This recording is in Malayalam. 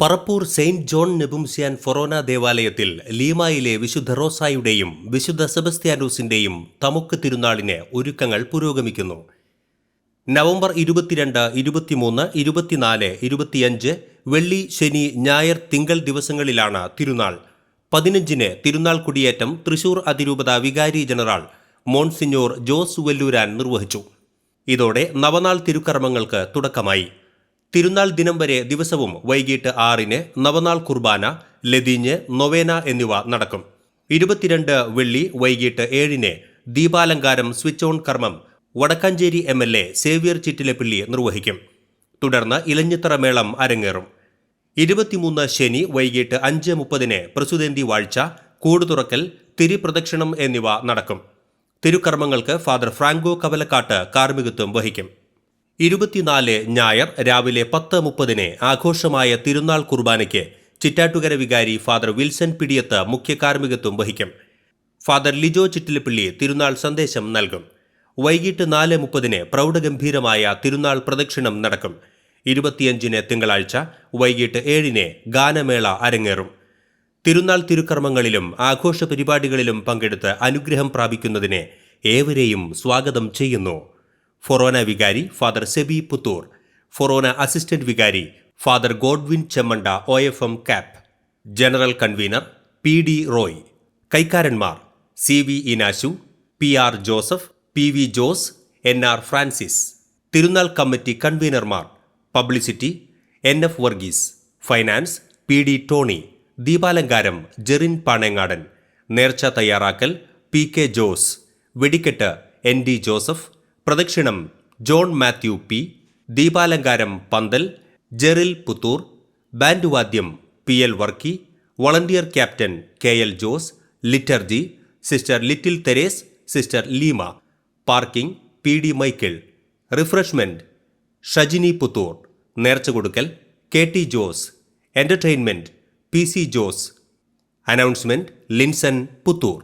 പറപ്പൂർ സെയിന്റ് ജോൺ നെബുംസിയാൻ ഫൊറോന ദേവാലയത്തിൽ ലീമായിലെ വിശുദ്ധ റോസായുടെയും വിശുദ്ധ സെബസ്ത്യാനൂസിന്റെയും തമുക്ക് തിരുനാളിന് ഒരുക്കങ്ങൾ പുരോഗമിക്കുന്നു. നവംബർ ഇരുപത്തിരണ്ട് ഇരുപത്തിമൂന്ന് ഇരുപത്തിനാല് ഇരുപത്തിയഞ്ച് വെള്ളി ശനി ഞായർ തിങ്കൾ ദിവസങ്ങളിലാണ് തിരുനാൾ. പതിനഞ്ചിന് തിരുനാൾ കുടിയേറ്റം തൃശൂർ അതിരൂപത വികാരി ജനറൽ മോൺസിഞ്ഞോർ ജോസ് വെല്ലൂരാൻ നിർവഹിച്ചു. ഇതോടെ നവനാൾ തിരുക്കർമ്മങ്ങൾക്ക് തുടക്കമായി. തിരുനാൾ ദിനം വരെ ദിവസവും വൈകിട്ട് ആറിന് നവനാൾ കുർബാന ലതിഞ്ഞ് നൊവേന എന്നിവ നടക്കും. ഇരുപത്തിരണ്ട് വെള്ളി വൈകിട്ട് ഏഴിന് ദീപാലങ്കാരം സ്വിച്ച് ഓൺ കർമ്മം Vadakkanchery M L A Xavier Chittilappilly നിർവഹിക്കും. തുടർന്ന് ഇലഞ്ഞിത്തറ മേളം അരങ്ങേറും. ഇരുപത്തിമൂന്ന് ശനി വൈകിട്ട് അഞ്ച് മുപ്പതിന് പ്രസുതേന്തി വാഴ്ച കൂടുതുറക്കൽ തിരിപ്രദക്ഷിണം എന്നിവ നടക്കും. തിരുക്കർമ്മങ്ങൾക്ക് ഫാദർ ഫ്രാങ്കോ കവലക്കാട്ട് കാർമ്മികത്വം വഹിക്കും. ഇരുപത്തിനാല് ഞായർ രാവിലെ പത്ത് മുപ്പതിന് ആഘോഷമായ തിരുനാൾ കുർബാനയ്ക്ക് ചിറ്റാറ്റുകര വികാരി ഫാദർ വിൽസൺ പിടിയത്ത് മുഖ്യ കാർമ്മികത്വം വഹിക്കും. ഫാദർ ലിജോ ചിറ്റിലപ്പിള്ളി തിരുനാൾ സന്ദേശം നൽകും. വൈകിട്ട് നാല് മുപ്പതിന് പ്രൗഢഗംഭീരമായ തിരുനാൾ പ്രദക്ഷിണം നടക്കും. ഇരുപത്തിയഞ്ചിന് തിങ്കളാഴ്ച വൈകിട്ട് ഏഴിന് ഗാനമേള അരങ്ങേറും. തിരുനാൾ തിരുക്കർമ്മങ്ങളിലും ആഘോഷ പരിപാടികളിലും പങ്കെടുത്ത് അനുഗ്രഹം പ്രാപിക്കുന്നതിന് ഏവരെയും സ്വാഗതം ചെയ്യുന്നു. ഫൊറോന വികാരി ഫാദർ സെബി പുത്തൂർ ഫൊറോന അസിസ്റ്റന്റ് വികാരി father Godwin Chemmanda O F M Cap general convener P D Roy കൈക്കാരന്മാർ C V Inashu P R Joseph P V Jose N R Francis തിരുനാൾ committee കൺവീനർമാർ publicity N F Varghese finance P D Tony ദീപാലങ്കാരം Jerin Panengadan നേർച്ച തയ്യാറാക്കൽ പി കെ ജോസ് വെടിക്കെട്ട് എൻ ഡി ജോസഫ് പ്രദക്ഷിണം ജോൺ മാത്യു പി ദീപാലങ്കാരം പന്തൽ Jeril Puthur band വാദ്യം P L Varkey volunteer captain K L Jose liturgy sister Little Therese sister Leema parking P D Michael refreshment Shajini Puthur നേർച്ച കൊടുക്കൽ K T Jose entertainment P C Jose announcement Linson Puthur.